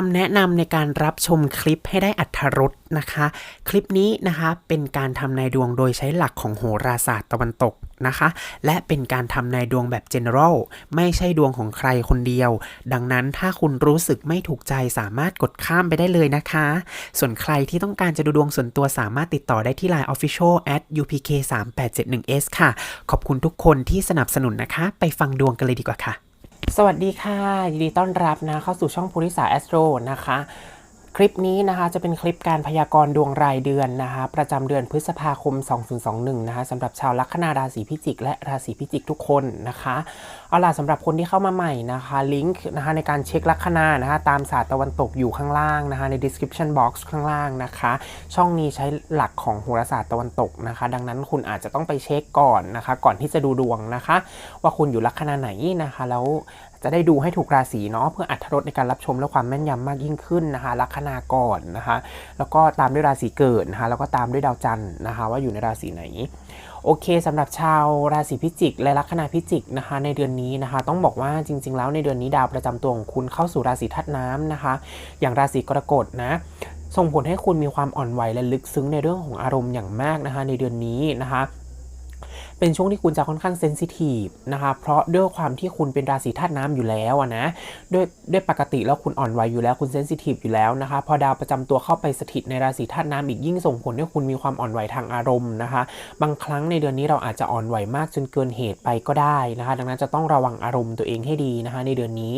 คำแนะนำในการรับชมคลิปให้ได้อัธรสนะคะ คลิปนี้นะคะเป็นการทำนายดวงโดยใช้หลักของโหราศาสตร์ตะวันตกนะคะ และเป็นการทำนายดวงแบบ general ไม่ใช่ดวงของใครคนเดียว ดังนั้นถ้าคุณรู้สึกไม่ถูกใจสามารถกดข้ามไปได้เลยนะคะ ส่วนใครที่ต้องการจะดูดวงส่วนตัวสามารถติดต่อได้ที่ Line Official at upk 3 8 7 1 s ค่ะ ขอบคุณทุกคนที่สนับสนุนนะคะ ไปฟังดวงกันเลยดีกว่าค่ะ สวัสดีค่ะยินดีต้อนรับนะเข้าสู่ช่องภูริสาแอสโตรนะคะ คลิปนี้นะคะจะเป็นคลิปการพยากรณ์ดวงรายเดือนนะคะประจำเดือนพฤษภาคม 2021 นะคะสำหรับชาวลัคนาราศีพิจิก และราศีพิจิกทุกคนนะคะเอาล่ะสำหรับคนที่เข้ามาใหม่นะคะลิงก์นะคะในการเช็คลัคนานะคะตามศาสตร์ตะวันตกอยู่ข้างล่างนะคะใน description box ข้างล่างนะคะ ช่องนี้ใช้หลักของโหราศาสตร์ตะวันตกนะคะ ดังนั้นคุณอาจจะต้องไปเช็คก่อนนะคะ ก่อนที่จะดูดวงนะคะ ว่าคุณอยู่ลัคนาไหนนะคะ แล้ว จะได้ดูให้ถูกราศีเนาะเพื่ออัธรสในการรับชมและความแม่นยำมากยิ่งขึ้นนะคะลัคนาก่อนนะคะ แล้วก็ตามด้วยราศีเกิดนะคะแล้วก็ตามด้วยดาวจันทร์นะคะ ว่าอยู่ในราศีไหนโอเคสำหรับชาวราศีพิจิก และลัคนาพิจิกนะคะในเดือนนี้นะคะ ต้องบอกว่าจริง ๆ แล้วในเดือนนี้ดาวประจำตัวของคุณเข้าสู่ราศีธาตุน้ำนะคะ อย่างราศีกรกฎนะส่งผลให้คุณมีความอ่อนไหวและลึกซึ้งในเรื่องของอารมณ์อย่างมากนะคะ ในเดือนนี้นะคะเป็นช่วงที่คุณจะค่อนข้างเซนซิทีฟนะคะเพราะด้วยความที่คุณเป็นราศีธาตุน้ำอยู่แล้วนะด้วยด้วยปกติแล้วคุณอ่อนไหวอยู่แล้วคุณเซนซิทีฟอยู่แล้วนะคะ พอดาวประจำตัวเข้าไปสถิตในราศีธาตุน้ำอีกยิ่งส่งผลให้คุณมีความอ่อนไหวทางอารมณ์นะคะ บางครั้งในเดือนนี้เราอาจจะอ่อนไหวมากจนเกินเหตุไปก็ได้นะคะ ดังนั้นจะต้องระวังอารมณ์ตัวเองให้ดีนะคะ ในเดือนนี้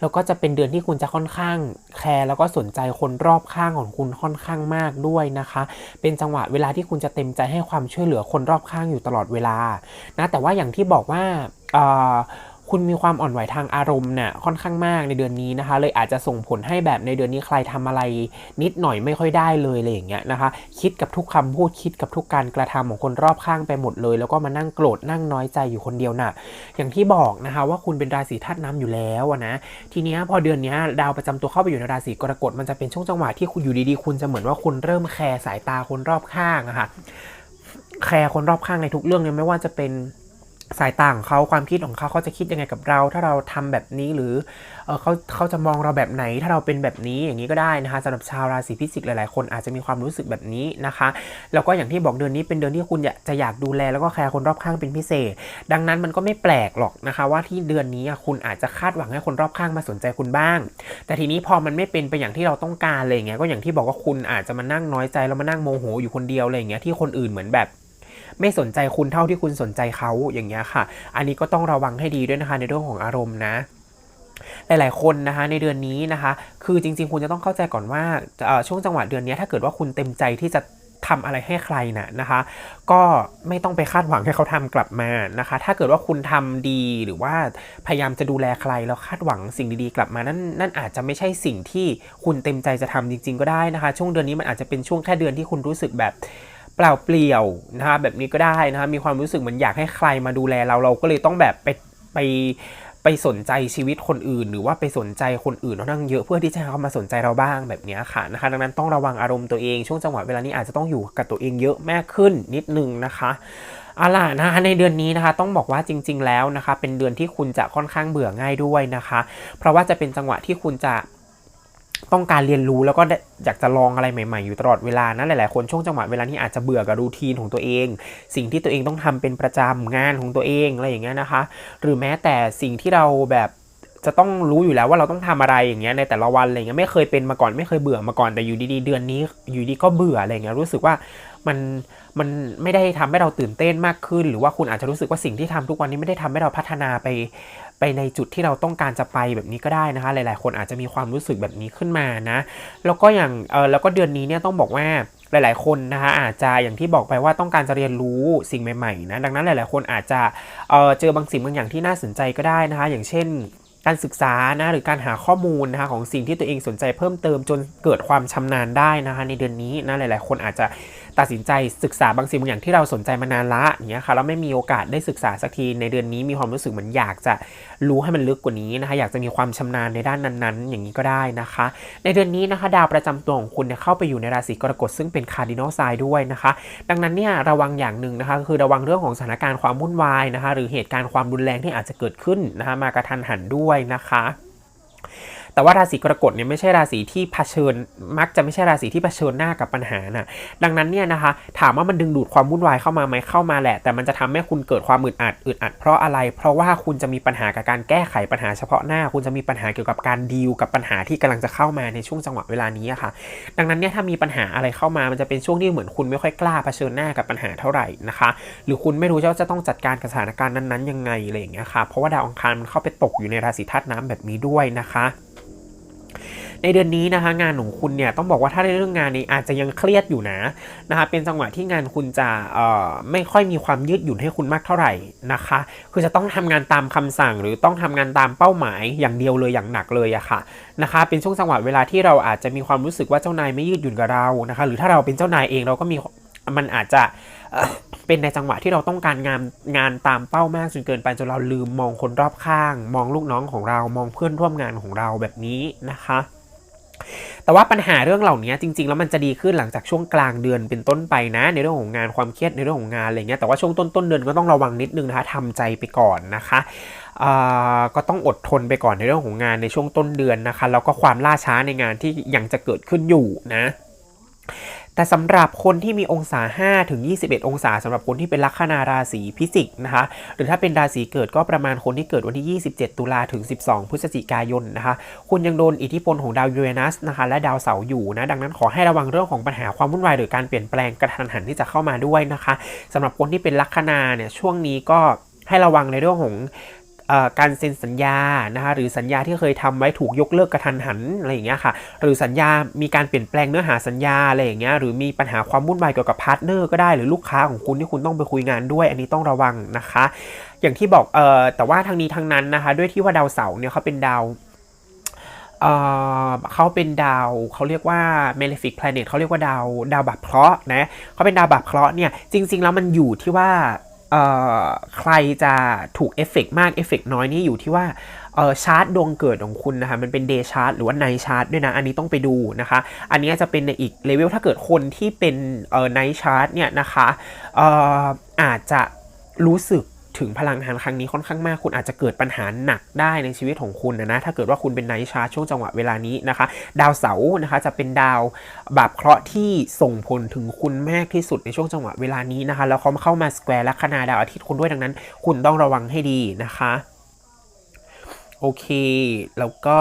แล้วก็จะเป็นเดือนที่คุณจะค่อนข้างแคร์แล้วก็สนใจคนรอบข้างของคุณค่อนข้างมากด้วยนะคะ เป็นจังหวะเวลาที่คุณจะเต็มใจให้ความช่วยเหลือคนรอบข้างอยู่ตลอดเวลานะแต่ว่าอย่างที่บอกว่าคุณมีความอ่อนไหวทางอารมณ์เนี่ยค่อนข้างมากในเดือนนี้นะคะ เลยอาจจะส่งผลให้แบบในเดือนนี้ใครทำอะไร นิดหน่อยไม่ค่อยได้เลยอะไรอย่างเงี้ยนะคะ คิดกับทุกคำพูดคิดกับทุกการกระทำของคนรอบข้างไปหมดเลย แล้วก็มานั่งโกรธนั่งน้อยใจอยู่คนเดียวน่ะ อย่างที่บอกนะคะว่าคุณเป็นราศีธาตุน้ำอยู่แล้วนะทีเนี้ยพอเดือนนี้ดาวประจำตัวเข้าไปอยู่ในราศีกรกฎมันจะเป็นช่วงจังหวะที่คุณอยู่ดีๆ คุณจะเหมือนว่าคุณเริ่มแคร์สายตาคนรอบข้างอะค่ะ แคร์คนรอบข้างในทุกเรื่องเนี่ยไม่ว่าจะเป็นสายตาของเขาความคิดของเขาเขาจะคิดยังไงกับเรา ถ้าเราทำแบบนี้หรือเออเขาเขาจะมองเราแบบไหน ถ้าเราเป็นแบบนี้อย่างนี้ก็ได้นะคะสำหรับชาวราศีพิจิกหลายๆ คนอาจจะมีความรู้สึกแบบนี้นะคะ แล้วก็อย่างที่บอกเดือนนี้เป็นเดือนที่คุณจะอยากดูแลแล้วก็แคร์คนรอบข้างเป็นพิเศษ ดังนั้นมันก็ไม่แปลกหรอกนะคะ ว่าที่เดือนนี้คุณอาจจะคาดหวังให้คนรอบข้างมาสนใจคุณบ้าง แต่ทีนี้พอมันไม่เป็นไปอย่างที่เราต้องการเลยอย่างเงี้ยก็อย่างที่บอกว่าคุณอาจจะมานั่งน้อยใจแล้วมานั่งโมโหอยู่คนเดียวอะไรอย่างเงี้ยที่คนอื่นเหมือนแบบ ไม่สนใจคุณเท่าที่คุณสนใจเขาอย่างเงี้ยค่ะ อันนี้ก็ต้องระวังให้ดีด้วยนะคะในเรื่องของอารมณ์นะหลาย ๆ คนนะคะในเดือนนี้นะคะ คือจริง ๆ คุณจะต้องเข้าใจก่อนว่าช่วงจังหวะเดือนนี้ถ้าเกิดว่าคุณเต็มใจที่จะทำอะไรให้ใครน่ะนะคะ ก็ไม่ต้องไปคาดหวังให้เขาทำกลับมานะคะ ถ้าเกิดว่าคุณทำดีหรือว่าพยายามจะดูแลใครแล้วคาดหวังสิ่งดีๆกลับมานั่นนั่นอาจจะไม่ใช่สิ่งที่คุณเต็มใจจะทำจริง ๆ ก็ได้นะคะ ช่วงเดือนนี้มันอาจจะเป็นช่วงแค่เดือนที่คุณรู้สึกแบบ เปล่าเปลี่ยวนะคะแบบนี้ก็ได้นะคะมีความรู้สึกเหมือนอยากให้ใครมาดูแลเราเราก็เลยต้องแบบไปไปไปสนใจชีวิตคนอื่น หรือว่าไปสนใจคนอื่นเขานั่งเยอะเพื่อที่จะให้เขามาสนใจเราบ้างแบบนี้ค่ะนะคะ ดังนั้นต้องระวังอารมณ์ตัวเองช่วงจังหวะเวลานี้อาจจะต้องอยู่กับตัวเองเยอะมากขึ้นนิดนึงนะคะเอาล่ะนะคะในเดือนนี้นะคะต้องบอกว่าจริง ๆ แล้วนะคะ เป็นเดือนที่คุณจะค่อนข้างเบื่อง่ายด้วยนะคะ เพราะว่าจะเป็นจังหวะที่คุณจะ ต้องการเรียนรู้แล้วก็อยากจะลองอะไรใหม่ๆ อยู่ตลอดเวลานะหลายๆคนช่วงจังหวะเวลานี้อาจจะเบื่อกับรูทีนของตัวเอง สิ่งที่ตัวเองต้องทำเป็นประจำงานของตัวเองอะไรอย่างเงี้ยนะคะ หรือแม้แต่สิ่งที่เราแบบจะต้องรู้อยู่แล้วว่าเราต้องทำอะไรอย่างเงี้ยในแต่ละวันอะไรเงี้ยไม่เคยเป็นมาก่อนไม่เคยเบื่อมาก่อนแต่อยู่ดีๆเดือนนี้อยู่ดีก็เบื่ออะไรเงี้ยรู้สึกว่า มันมันไม่ได้ทำให้เราตื่นเต้นมากขึ้น หรือว่าคุณอาจจะรู้สึกว่าสิ่งที่ทำทุกวันนี้ไม่ได้ทำให้เราพัฒนาไป ไปในจุดที่เราต้องการจะไปแบบนี้ก็ได้นะคะ หลาย ๆ คนอาจจะมีความรู้สึกแบบนี้ขึ้นมานะ แล้วก็อย่างเออแล้วก็เดือนนี้เนี่ยต้องบอกว่าหลาย ๆ คนนะคะอาจจะอย่างที่บอกไปว่าต้องการจะเรียนรู้สิ่งใหม่ ๆ นะ ดังนั้นหลาย ๆ คนอาจจะเออเจอบางสิ่งบางอย่างที่น่าสนใจก็ได้นะคะ อย่างเช่นการศึกษานะหรือการหาข้อมูลนะคะของสิ่งที่ตัวเองสนใจเพิ่มเติมจนเกิดความชำนาญได้นะคะในเดือนนี้นะหลาย ๆ คนอาจจะตัดสินใจศึกษาบางสิ่งบางอย่างที่เราสนใจมานานละอย่างเงี้ยค่ะแล้วไม่มีโอกาสได้ศึกษาสักทีในเดือนนี้มีความรู้สึกเหมือนอยากจะรู้ให้มันลึกกว่านี้นะคะ อยากจะมีความชำนาญในด้านนั้นๆ อย่างนี้ก็ได้นะคะ ในเดือนนี้นะคะ ดาวประจำตัวของคุณเนี่ยเข้าไปอยู่ในราศีกรกฎซึ่งเป็นคาร์ดินอลไซด์ด้วยนะคะ ดังนั้นเนี่ยระวังอย่างหนึ่งนะคะคือระวังเรื่องของสถานการณ์ความวุ่นวายนะคะ หรือเหตุการณ์ความรุนแรงที่อาจจะเกิดขึ้นนะคะมากระทันหันด้วยนะคะ แต่ว่าราศีกรกฎเนี่ยไม่ใช่ราศีที่เผชิญ มักจะไม่ใช่ราศีที่เผชิญหน้ากับปัญหาน่ะ ดังนั้นเนี่ยนะคะ ถามว่ามันดึงดูดความวุ่นวายเข้ามาไหมเข้ามาแหละ แต่มันจะทำให้คุณเกิดความอึดอัดอึดอัดเพราะอะไร เพราะว่าคุณจะมีปัญหากับการแก้ไขปัญหาเฉพาะหน้า คุณจะมีปัญหาเกี่ยวกับการดีลกับปัญหาที่กำลังจะเข้ามาในช่วงจังหวะเวลานี้อะค่ะ ดังนั้นเนี่ยถ้ามีปัญหาอะไรเข้ามา มันจะเป็นช่วงที่เหมือนคุณไม่ค่อยกล้าเผชิญหน้ากับปัญหาเท่าไหร่นะคะ หรือคุณไม่รู้ว่าจะต้องจัดการกับสถานการณ์นั้นๆยังไงอะไรอย่างเงี้ยค่ะ เพราะว่าดาวอังคารมันเข้าไปตกอยู่ในราศีธาตุน้ำแบบนี้ด้วยนะคะ ในเดือนนี้นะคะงานของคุณเนี่ยต้องบอกว่าถ้าในเรื่องงานนี้อาจจะยังเครียดอยู่นะนะคะเป็นจังหวะที่งานคุณจะเอ่อไม่ค่อยมีความยืดหยุ่นให้คุณมากเท่าไหร่นะคะ คือจะต้องทำงานตามคำสั่ง หรือต้องทำงานตามเป้าหมายอย่างเดียวเลยอย่างหนักเลยอะค่ะนะคะ เป็นช่วงจังหวะเวลาที่เราอาจจะมีความรู้สึกว่าเจ้านายไม่ยืดหยุ่นกับเรานะคะ หรือถ้าเราเป็นเจ้านายเองเราก็มีมันอาจจะเป็นในจังหวะที่เราต้องการงานงานตามเป้ามากจนเกินไปจนเราลืมมองคนรอบข้าง มองลูกน้องของเรามองเพื่อนร่วมงานของเราแบบนี้นะคะ แต่ว่าปัญหาเรื่องเหล่านี้จริง ๆ แล้วมันจะดีขึ้นหลังจากช่วงกลางเดือนเป็นต้นไปนะ ในเรื่องของงานความเครียดในเรื่องของงานอะไรเงี้ยแต่ว่าช่วงต้นต้นเดือนก็ต้องระวังนิดนึงนะคะทำใจไปก่อนนะคะก็ต้องอดทนไปก่อนในเรื่องของงานในช่วงต้นเดือนนะคะแล้วก็ความล่าช้าในงานที่ยังจะเกิดขึ้นอยู่นะ แต่สำหรับคนที่มีองศา 5 ถึง 21 องศาสำหรับคนที่เป็นลัคนาราศีพิจิกนะคะ หรือถ้าเป็นราศีเกิดก็ประมาณคนที่เกิดวันที่ 27 ตุลาถึง 12 พฤศจิกายนนะคะ คุณยังโดนอิทธิพลของดาวยูเรนัสนะคะและดาวเสาร์อยู่นะ ดังนั้นขอให้ระวังเรื่องของปัญหาความวุ่นวายหรือการเปลี่ยนแปลงกระทันหันที่จะเข้ามาด้วยนะคะสำหรับคนที่เป็นลัคนาเนี่ยช่วงนี้ก็ให้ระวังในเรื่องของ การเซ็นสัญญานะคะหรือสัญญาที่เคยทำไว้ถูกยกเลิกกระทันหันอะไรอย่างเงี้ยค่ะ หรือสัญญามีการเปลี่ยนแปลงเนื้อหาสัญญาอะไรอย่างเงี้ยหรือมีปัญหาความวุ่นวายเกี่ยวกับพาร์ทเนอร์ก็ได้หรือลูกค้าของคุณที่คุณต้องไปคุยงานด้วย อันนี้ต้องระวังนะคะ อย่างที่บอกเอ่อแต่ว่าทางนี้ทางนั้นนะคะ ด้วยที่ว่าดาวเสาร์เนี่ยเขาเป็นดาวเอ่อเขาเป็นดาวเขาเรียกว่า malefic planet เขาเรียกว่าดาวดาวบาปเคราะห์นะเขาเป็นดาวบาปเคราะห์เนี่ยจริง ๆ แล้วมันอยู่ที่ว่า ใครจะถูกเอฟเฟกต์มากเอฟเฟกต์น้อยนี่อยู่ที่ว่าชาร์ตดวงเกิดของคุณนะคะมันเป็นเดย์ชาร์ตหรือว่าไนชาร์ตด้วยนะ อันนี้ต้องไปดูนะคะ อันนี้จะเป็นในอีกเลเวลถ้าเกิดคนที่เป็นเอ่อไนชาร์ตเนี่ยนะคะอออาจจะรู้สึก ถึงพลังงานครั้งนี้ค่อนข้างมาก คุณอาจจะเกิดปัญหาหนักได้ในชีวิตของคุณนะนะถ้าเกิดว่าคุณเป็นไนท์ชาช่วงจังหวะเวลานี้นะคะ ดาวเสาร์นะคะจะเป็นดาวบาปเคราะห์ที่ส่งผลถึงคุณมากที่สุดในช่วงจังหวะเวลานี้นะคะแล้วเขาเข้ามาสแควร์ลัคนาดาวอาทิตย์คุณด้วยดังนั้น คุณต้องระวังให้ดีนะคะ โอเค แล้วก็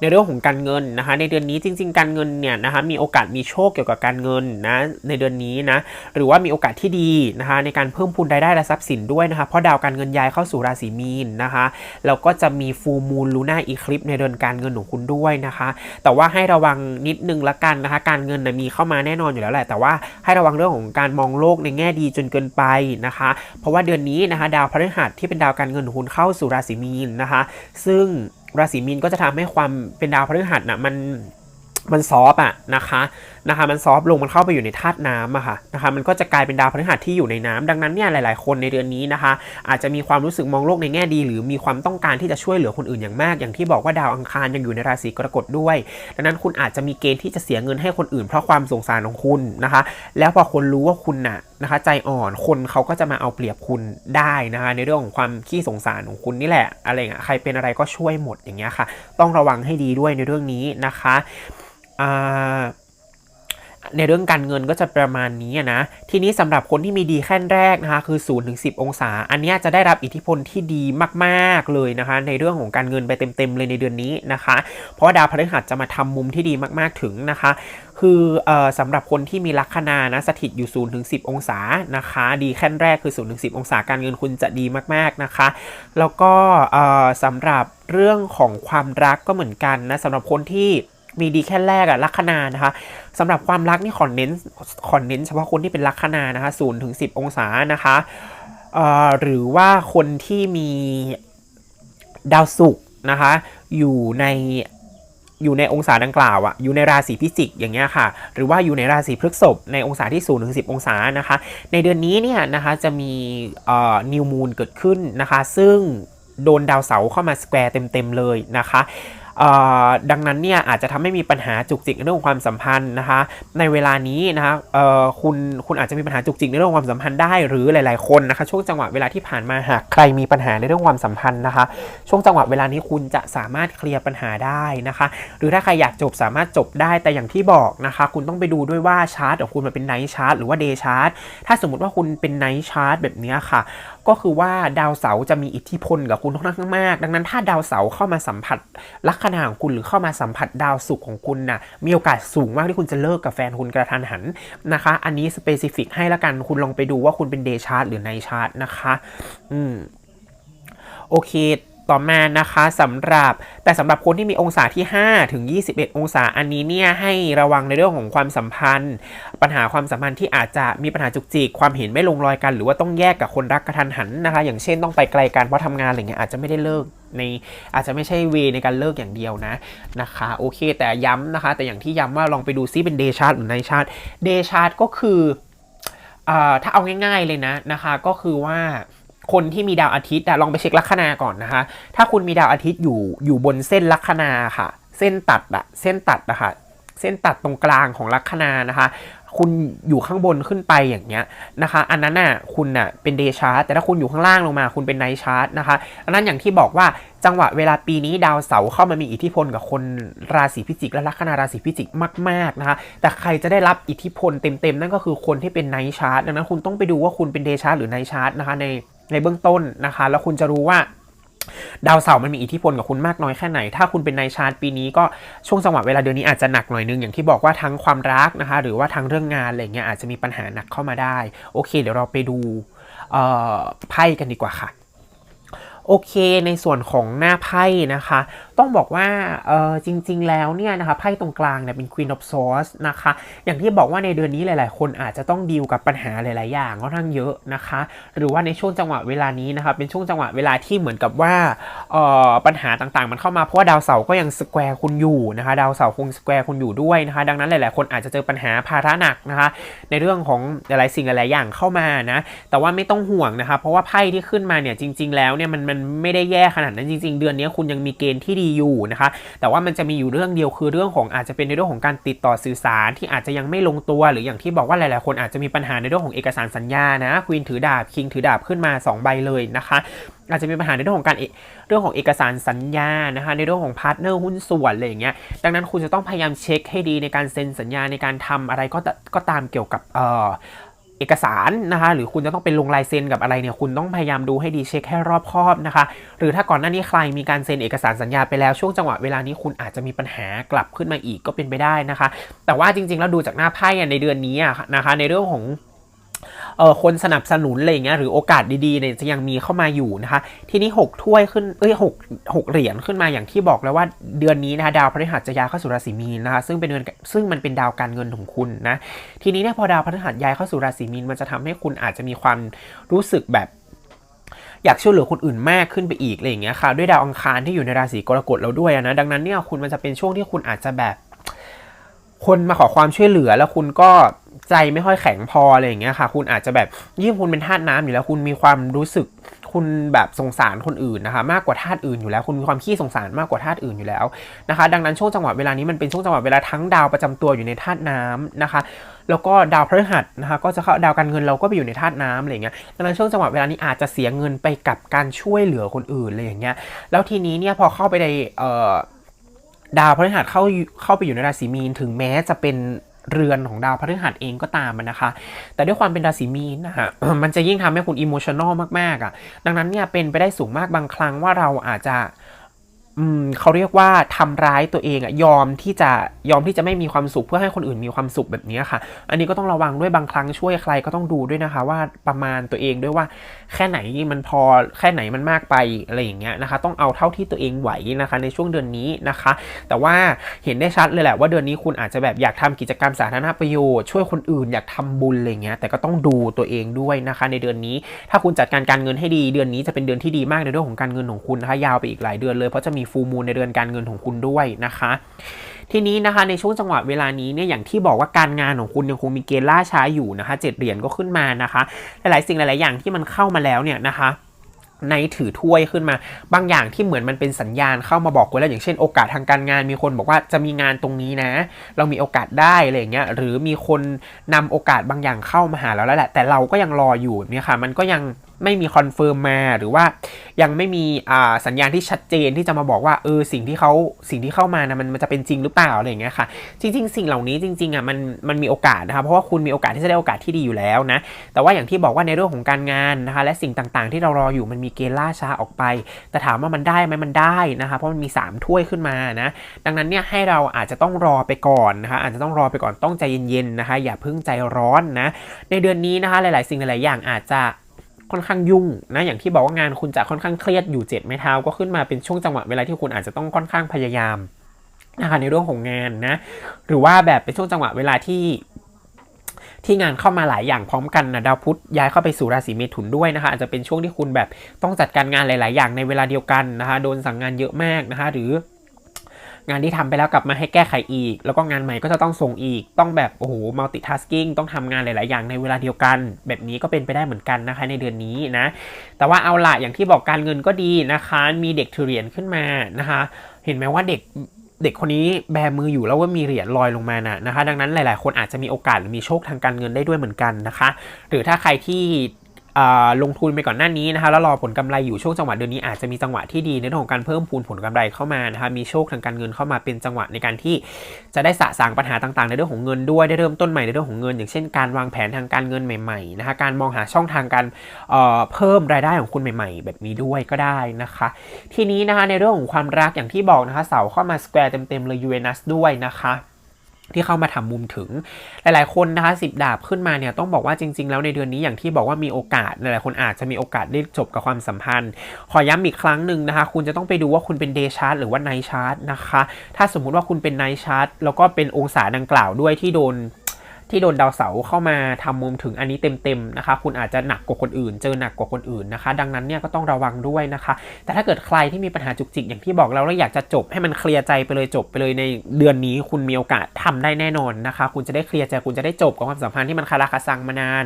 ในเรื่องของการเงินนะคะในเดือนนี้จริง ๆ การเงินเนี่ยนะคะมีโอกาสมีโชคเกี่ยวกับการเงินนะในเดือนนี้นะหรือว่ามีโอกาสที่ดีนะคะในการเพิ่มพูนรายได้และทรัพย์สินด้วยนะคะเพราะดาวการเงินย้ายเข้าสู่ราศีมีนนะคะแล้วก็จะมีฟูมูลลูน่าอีคลิปในเดือนการเงินของคุณด้วยนะคะ แต่ว่าให้ระวังนิดนึงละกันนะคะ การเงินนะมีเข้ามาแน่นอนอยู่แล้วแหละแต่ว่าให้ระวังเรื่องของการมองโลกในแง่ดีจนเกินไปนะคะ เพราะว่าเดือนนี้นะคะ ดาวพฤหัสที่เป็นดาวการเงินของคุณเข้าสู่ราศีมีนนะคะ ซึ่ง ราศีมีนก็จะทำให้ความเป็นดาวพฤหัสนะมันมันซอฟอะนะคะนะคะมันซอฟต์ลงมันเข้าไปอยู่ในธาตุน้ำอะค่ะนะคะมันก็จะกลายเป็นดาวพฤหัสที่อยู่ในน้ำดังนั้นเนี่ยหลาย ๆ คนในเดือนนี้นะคะ อาจจะมีความรู้สึกมองโลกในแง่ดี หรือมีความต้องการที่จะช่วยเหลือคนอื่นอย่างมาก อย่างที่บอกว่าดาวอังคารยังอยู่ในราศีกรกฎด้วย ดังนั้นคุณอาจจะมีเกณฑ์ที่จะเสียเงินให้คนอื่น เพราะความสงสารของคุณนะคะ แล้วพอคนรู้ว่าคุณน่ะนะคะ ใจอ่อนคนเขาก็จะมาเอาเปรียบคุณได้นะคะในเรื่องของความขี้สงสารของคุณนี่แหละอะไรเงี้ยใครเป็นอะไรก็ช่วยหมดอย่างเงี้ยค่ะ ต้องระวังให้ดีด้วยในเรื่องนี้นะคะอ่า ในเรื่องการเงินก็จะประมาณนี้นะ ทีนี้สำหรับคนที่มีดีขั้นแรกนะคะคือ0ถึง10องศา อันนี้จะได้รับอิทธิพลที่ดีมากๆเลยนะคะ ในเรื่องของการเงินไปเต็มๆเลยในเดือนนี้นะคะ เพราะดาวพฤหัสจะมาทำมุมที่ดีมากๆถึงนะคะคือออสำหรับคนที่มีลัคนานะสถิตอยู่0ถึง10องศานะคะ ดีขั้นแรกคือ0ถึง10องศาการเงินคุณจะดีมากๆนะคะ แล้วก็สำหรับเรื่องของความรักก็เหมือนกันนะสำหรับคนที่ มีดีแค่แรกอะลัคนานะคะสำหรับความรักนี่ขอเน้นขอเน้นเฉพาะคนที่เป็นลัคนานะคะ0ถึง10องศานะคะหรือว่าคนที่มีดาวศุกร์นะคะอยู่ในอยู่ในองศาดังกล่าวอะอยู่ในราศีพิจิกอย่างเงี้ยค่ะ หรือว่าอยู่ในราศีพฤษภในองศาที่0ถึง10องศานะคะ ในเดือนนี้เนี่ยนะคะจะมีนิวมูนเกิดขึ้นนะคะ ซึ่งโดนดาวเสาร์เข้ามาสแควร์เต็มๆเลยนะคะ ดังนั้นเนี่ยอาจจะทำให้มีปัญหาจุกจิกในเรื่องความสัมพันธ์นะคะ ในเวลานี้นะคะคุณคุณอาจจะมีปัญหาจุกจิกในเรื่องความสัมพันธ์ได้ หรือหลาย ๆ คนนะคะ ช่วงจังหวะเวลาที่ผ่านมาหากใครมีปัญหาในเรื่องความสัมพันธ์นะคะ ช่วงจังหวะเวลานี้คุณจะสามารถเคลียร์ปัญหาได้นะคะ หรือถ้าใครอยากจบสามารถจบได้แต่อย่างที่บอกนะคะ คุณต้องไปดูด้วยว่าชาร์ตของคุณมันเป็นไนท์ชาร์ตหรือว่าเดย์ชาร์ตถ้าสมมติว่าคุณเป็นไนท์ชาร์ตแบบนี้ค่ะ ก็คือว่าดาวเสาร์จะมีอิทธิพลกับคุณค่อนข้างมาก ดังนั้นถ้าดาวเสาร์เข้ามาสัมผัสลัคนาของคุณหรือเข้ามาสัมผัสดาวศุกร์ของคุณน่ะมีโอกาสสูงมากที่คุณจะเลิกกับแฟนคุณกระทันหันนะคะ อันนี้สเปซิฟิกให้ละกันคุณลองไปดูว่าคุณเป็นเดชาร์ตหรือไนชาร์ตนะคะ อืมโอเค ต่อมานะคะสำหรับแต่สำหรับคนที่มีองศาที่ 5 ถึง 21 องศาอันนี้เนี่ยให้ระวังในเรื่องของความสัมพันธ์ ปัญหาความสัมพันธ์ที่อาจจะมีปัญหาจุกจิกความเห็นไม่ลงรอยกัน หรือว่าต้องแยกกับคนรักกระทันหันนะคะ อย่างเช่นต้องไปไกลกันเพราะทำงานอะไรเงี้ยอาจจะไม่ได้เลิกในอาจจะไม่ใช่เวในการเลิกอย่างเดียวนะนะคะโอเค แต่ย้ำนะคะ แต่อย่างที่ย้ำว่าลองไปดูซิเป็นเดชาร์ตหรือไนชาร์ตเดชาร์ตก็คืออ่าถ้าเอาง่าย ๆเลยนะนะคะ ก็คือว่า คนที่มีดาวอาทิตย์อะลองไปเช็คลัคนาก่อนนะคะ ถ้าคุณมีดาวอาทิตย์อยู่อยู่บนเส้นลัคนาค่ะ เส้นตัดอะเส้นตัดอะคะเส้นตัดตรงกลางของลัคนานะคะ คุณอยู่ข้างบนขึ้นไปอย่างเงี้ยนะคะ อันนั้นน่ะคุณน่ะเป็นเดชาร์ตแต่ถ้าคุณอยู่ข้างล่างลงมา คุณเป็นไนชาร์ตนะคะ อันนั้นอย่างที่บอกว่าจังหวะเวลาปีนี้ดาวเสาร์เข้ามามีอิทธิพลกับคนราศีพิจิกและลัคนาราศีพิจิกมากๆนะคะ แต่ใครจะได้รับอิทธิพลเต็มๆนั่นก็คือคนที่เป็นไนชาร์ตดังนั้นคุณต้องไปดูว่าคุณเป็นเดชาร์ตหรือไนชาร์ตนะคะใน ในเบื้องต้นนะคะ แล้วคุณจะรู้ว่าดาวเสาร์มันมีอิทธิพลกับคุณมากน้อยแค่ไหน ถ้าคุณเป็นนายชาร์ตปีนี้ก็ช่วงจังหวะเวลาเดือนนี้อาจจะหนักหน่อยนึงอย่างที่บอกว่าทั้งความรักนะคะ หรือว่าทั้งเรื่องงานอะไรเงี้ยอาจจะมีปัญหาหนักเข้ามาได้ โอเค เดี๋ยวเราไปดูไพ่กันดีกว่าค่ะ โอเคในส่วนของหน้าไพ่นะคะ ต้องบอกว่าเออจริง ๆ แล้วเนี่ยนะคะไพ่ตรงกลางเนี่ยเป็น Queen of Swords นะคะ อย่างที่บอกว่าในเดือนนี้หลาย ๆ คนอาจจะต้องดีลกับปัญหาหลาย ๆ อย่างค่อนข้างเยอะนะคะ หรือว่าในช่วงจังหวะเวลานี้นะคะเป็นช่วงจังหวะเวลาที่เหมือนกับว่าเออปัญหาต่าง ๆ มันเข้ามาเพราะว่าดาวเสาร์ก็ยังสแควร์คุณอยู่นะคะดาวเสาร์คงสแควร์คุณอยู่ด้วยนะคะ ดังนั้นหลาย ๆ คนอาจจะเจอปัญหาภาระหนักนะคะ ในเรื่องของหลายๆสิ่งหลายๆอย่างเข้ามานะแต่ว่าไม่ต้องห่วงนะคะเพราะว่าไพ่ที่ขึ้นมาเนี่ยจริง ๆ แล้วเนี่ยมันมันไม่ได้แย่ขนาดนั้นจริง ๆ เดือนนี้คุณยังมีเกณฑ์ที่ดีอยู่นะคะ แต่ว่ามันจะมีอยู่เรื่องเดียวคือเรื่องของอาจจะเป็นในเรื่องของการติดต่อสื่อสารที่อาจจะยังไม่ลงตัว หรืออย่างที่บอกว่าหลายๆ คนอาจจะมีปัญหาในเรื่องของเอกสารสัญญานะควีนถือดาบคิงถือดาบขึ้นมา 2 ใบเลยนะคะอาจจะมีปัญหาในเรื่องของการเรื่องของเอกสารสัญญานะคะในเรื่องของพาร์ทเนอร์หุ้นส่วนอะไรอย่างเงี้ยดังนั้นคุณจะต้องพยายามเช็คให้ดีในการเซ็นสัญญาในการทำอะไรก็ตก็ตามเกี่ยวกับเอ่อ เอกสารนะคะ หรือคุณจะต้องเป็นลงลายเซ็นกับอะไรเนี่ยคุณต้องพยายามดูให้ดีเช็คให้รอบคอบนะคะ หรือถ้าก่อนหน้านี้ใครมีการเซ็นเอกสารสัญญาไปแล้วช่วงจังหวะเวลานี้คุณอาจจะมีปัญหากลับขึ้นมาอีกก็เป็นไปได้นะคะ แต่ว่าจริงๆแล้วดูจากหน้าไพ่ในเดือนนี้นะคะ ในเรื่องของ เออคนสนับสนุนอะไรเงี้ยหรือโอกาสดีๆเนี่ยจะยังมีเข้ามาอยู่นะคะ ทีนี้ 6 ถ้วยขึ้นเอ้ยหกหกเหรียญขึ้นมาอย่างที่บอกแล้วว่าเดือนนี้นะคะดาวพฤหัสจะย้ายเข้าสู่ราศีมีนนะคะซึ่งเป็นเดือนซึ่งมันเป็นดาวการเงินของคุณนะทีนี้เนี่ยพอดาวพฤหัสย้ายเข้าสู่ราศีมีนมันจะทำให้คุณอาจจะมีความรู้สึกแบบอยากช่วยเหลือคนอื่นมากขึ้นไปอีกอะไรอย่างเงี้ยค่ะด้วยดาวอังคารที่อยู่ในราศีกรกฎแล้วด้วยนะดังนั้นเนี่ยคุณมันจะเป็นช่วงที่คุณอาจจะแบบ คนมาขอความช่วยเหลือแล้วคุณก็ ใจไม่ค่อยแข็งพออะไรอย่างเงี้ยค่ะ คุณอาจจะแบบยิ่งคุณเป็นธาตุน้ำอยู่แล้ว คุณมีความรู้สึกคุณแบบสงสารคนอื่นนะคะ มากกว่าธาตุอื่นอยู่แล้ว คุณมีความขี้สงสารมากกว่าธาตุอื่นอยู่แล้วนะคะ ดังนั้นช่วงจังหวะเวลานี้มันเป็นช่วงจังหวะเวลาทั้งดาวประจำตัวอยู่ในธาตุน้ำนะคะ แล้วก็ดาวพฤหัสนะคะ ก็จะเข้าดาวการเงินเราก็ไปอยู่ในธาตุน้ำอะไรอย่างเงี้ยดังนั้นช่วงจังหวะเวลานี้อาจจะเสียเงินไปกับการช่วยเหลือคนอื่นอะไรอย่างเงี้ยแล้วทีนี้เนี่ยพอเข้าไปในดาวพฤหัสเข้าเข้าไปอยู่ในราศีมีนถึงแม้จะเป็น เรือนของดาวพฤหัสเองก็ตามมันนะคะ แต่ด้วยความเป็นราศีมีนนะฮะมันจะยิ่งทำให้คุณอิโมชันอลมากๆอะดังนั้นเนี่ยเป็นไปได้สูงมากบางครั้งว่าเราอาจจะ เขาเรียกว่าทำร้ายตัวเองอะยอมที่จะยอมที่จะไม่มีความสุขเพื่อให้คนอื่นมีความสุขแบบนี้ค่ะ อันนี้ก็ต้องระวังด้วยบางครั้งช่วยใครก็ต้องดูด้วยนะคะ ว่าประมาณตัวเองด้วยว่า แค่ไหนมันพอแค่ไหนมันมากไปอะไรอย่างเงี้ยนะคะ ต้องเอาเท่าที่ตัวเองไหวนะคะ ในช่วงเดือนนี้นะคะ แต่ว่าเห็นได้ชัดเลยแหละว่าเดือนนี้คุณอาจจะแบบอยากทำกิจกรรมสาธารณประโยชน์ช่วยคนอื่นอยากทำบุญอะไรเงี้ยแต่ก็ต้องดูตัวเองด้วยนะคะ ในเดือนนี้ถ้าคุณจัดการการเงินให้ดี เดือนนี้จะเป็นเดือนที่ดีมากในเรื่องของการเงินของคุณนะคะยาวไปอีกหลายเดือนเลยเพราะจะมีฟูมูลในเดือนการเงินของคุณด้วยนะคะ ทีนี้นะคะในช่วงจังหวะเวลานี้เนี่ยอย่างที่บอกว่าการงานของคุณยังคงมีเกณฑ์ล่าช้าอยู่นะคะเจ็ดเหรียญก็ขึ้นมานะคะ หลายๆสิ่งหลาย ๆ อย่างที่มันเข้ามาแล้วเนี่ยนะคะในถือถ้วยขึ้นมา บางอย่างที่เหมือนมันเป็นสัญญาณเข้ามาบอกไว้แล้วอย่างเช่นโอกาสทางการงานมีคนบอกว่าจะมีงานตรงนี้นะ เรามีโอกาสได้อะไรอย่างเงี้ยหรือมีคนนำโอกาสบางอย่างเข้ามาหาเราแล้วแหละแต่เราก็ยังรออยู่แบบเนี่ยค่ะ มันก็ยัง ไม่มีคอนเฟิร์มมาหรือว่ายังไม่มีสัญญาณที่ชัดเจนที่จะมาบอกว่าเออสิ่งที่เขาสิ่งที่เข้ามานะมันมันจะเป็นจริงหรือเปล่าอะไรอย่างเงี้ยค่ะ จริง ๆ สิ่งเหล่านี้จริงๆอะมันมันมีโอกาสนะครับเพราะว่าคุณมีโอกาสที่จะได้โอกาสที่ดีอยู่แล้วนะแต่ว่าอย่างที่บอกว่าในเรื่องของการงานนะคะ และสิ่งต่างๆ ที่เรารออยู่มันมีเกณฑ์ล่าช้าออกไป แต่ถามว่ามันได้ไหมมันได้นะคะเพราะมันมี 3 ถ้วยขึ้นมานะดังนั้นเนี่ยให้เราอาจจะต้องรอไปก่อนนะคะอาจจะต้องรอไปก่อนต้องใจเย็นๆนะคะ อย่าเพิ่งใจร้อนนะในเดือนนี้นะคะหลายๆ สิ่งหลายๆอย่างอาจจะ ค่อนข้างยุ่งนะอย่างที่บอกว่างานคุณจะค่อนข้างเครียดอยู่เจ็ดไม้เท้าก็ขึ้นมาเป็นช่วงจังหวะเวลาที่คุณอาจจะต้องค่อนข้างพยายามนะคะในเรื่องของงานนะหรือว่าแบบเป็นช่วงจังหวะเวลาที่ที่งานเข้ามาหลายอย่างพร้อมกันนะดาวพุธย้ายเข้าไปสู่ราศีเมถุนด้วยนะคะอาจจะเป็นช่วงที่คุณแบบต้องจัดการงานหลาย ๆ อย่างในเวลาเดียวกันนะคะโดนสั่งงานเยอะมากนะคะหรือ งานที่ทำไปแล้วกลับมาให้แก้ไขอีก แล้วก็งานใหม่ก็จะต้องส่งอีก ต้องแบบโอ้โห multitasking ต้องทำงานหลาย ๆ อย่างในเวลาเดียวกัน แบบนี้ก็เป็นไปได้เหมือนกันนะคะในเดือนนี้นะ แต่ว่าเอาละอย่างที่บอกการเงินก็ดีนะคะ มีเด็กถือเรียญขึ้นมานะคะ เห็นไหมว่าเด็กเด็กคนนี้แบมืออยู่แล้วว่ามีเหรียญลอยลงมานะนะคะ ดังนั้นหลาย ๆ คนอาจจะมีโอกาสหรือมีโชคทางการเงินได้ด้วยเหมือนกันนะคะ หรือถ้าใครที่ ลงทุนไปก่อนหน้านี้นะคะแล้วรอผลกำไรอยู่ช่วงจังหวะเดือนนี้อาจจะมีจังหวะที่ดีในเรื่องของการเพิ่มพูนผลกำไรเข้ามานะคะมีโชคทางการเงินเข้ามาเป็นจังหวะในการที่จะได้สะสางปัญหาต่างๆ ในเรื่องของเงินด้วยได้เริ่มต้นใหม่ในเรื่องของเงิน อย่างเช่นการวางแผนทางการเงินใหม่ๆนะคะการมองหาช่องทางการเเพิ่มรายได้ของคุณใหม่ ๆ แบบนี้ด้วยก็ได้นะคะ ทีนี้นะคะในเรื่องของความรักอย่างที่บอกนะคะเสาเข้ามาสแควร์เต็มๆเลยยูเรนัสด้วยนะคะ ที่เข้ามาทำมุมถึง หลายๆคนนะคะสิบดาบขึ้นมาเนี่ยต้องบอกว่าจริง ๆ แล้วในเดือนนี้อย่างที่บอกว่ามีโอกาสหลายๆคนอาจจะมีโอกาสได้จบกับความสัมพันธ์ ขอย้ำอีกครั้งหนึ่งนะคะ คุณจะต้องไปดูว่าคุณเป็นเดย์ชาร์ตหรือว่าไนชาร์ตนะคะ ถ้าสมมุติว่าคุณเป็นไนชาร์ตแล้วก็เป็นองศาดังกล่าวด้วยที่โดน ที่โดนดาวเสาเข้ามาทำมุมถึงอันนี้เต็มๆนะคะ คุณอาจจะหนักกว่าคนอื่น เจอหนักกว่าคนอื่นนะคะ ดังนั้นเนี่ยก็ต้องระวังด้วยนะคะ แต่ถ้าเกิดใครที่มีปัญหาจุกจิกอย่างที่บอกเราแล้วอยากจะจบให้มันเคลียร์ใจไปเลยจบไปเลยในเดือนนี้ คุณมีโอกาสทำได้แน่นอนนะคะ คุณจะได้เคลียร์ใจคุณจะได้จบกับความสัมพันธ์ที่มันคาราคาซังมานาน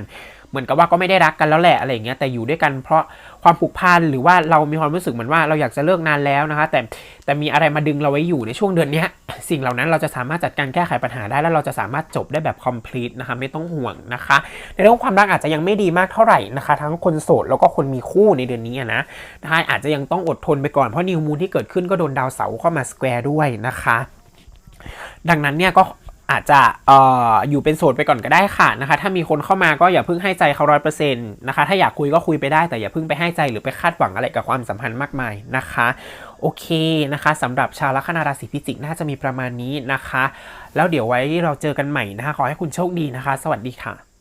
เหมือนกับว่าก็ไม่ได้รักกันแล้วแหละอะไรอย่างเงี้ยแต่อยู่ด้วยกันเพราะความผูกพันหรือว่าเรามีความรู้สึกเหมือนว่าเราอยากจะเลิกนานแล้วนะคะ แต่แต่มีอะไรมาดึงเราไว้อยู่ในช่วงเดือนนี้สิ่งเหล่านั้นเราจะสามารถจัดการแก้ไขปัญหาได้แล้วเราจะสามารถจบได้แบบ complete นะคะไม่ต้องห่วงนะคะ ในเรื่องความรักอาจจะยังไม่ดีมากเท่าไหร่นะคะ ทั้งคนโสดแล้วก็คนมีคู่ในเดือนนี้นะนะคะอาจจะยังต้องอดทนไปก่อนเพราะนิวมูนที่เกิดขึ้นก็โดนดาวเสาร์เข้ามาสแควร์ด้วยนะคะ ดังนั้นเนี่ยก็ อาจจะอออยู่เป็นโสดไปก่อนก็ได้ค่ะนะคะ ถ้ามีคนเข้ามาก็อย่าเพิ่งให้ใจเขาร้อยเปอร์เซ็นต์นะคะ ถ้าอยากคุยก็คุยไปได้แต่อย่าเพิ่งไปให้ใจหรือไปคาดหวังอะไรกับความสัมพันธ์มากมายนะคะ โอเคนะคะสำหรับชาวลัคนาราศีพิจิกน่าจะมีประมาณนี้นะคะ แล้วเดี๋ยวไว้เราเจอกันใหม่นะคะ ขอให้คุณโชคดีนะคะ สวัสดีค่ะ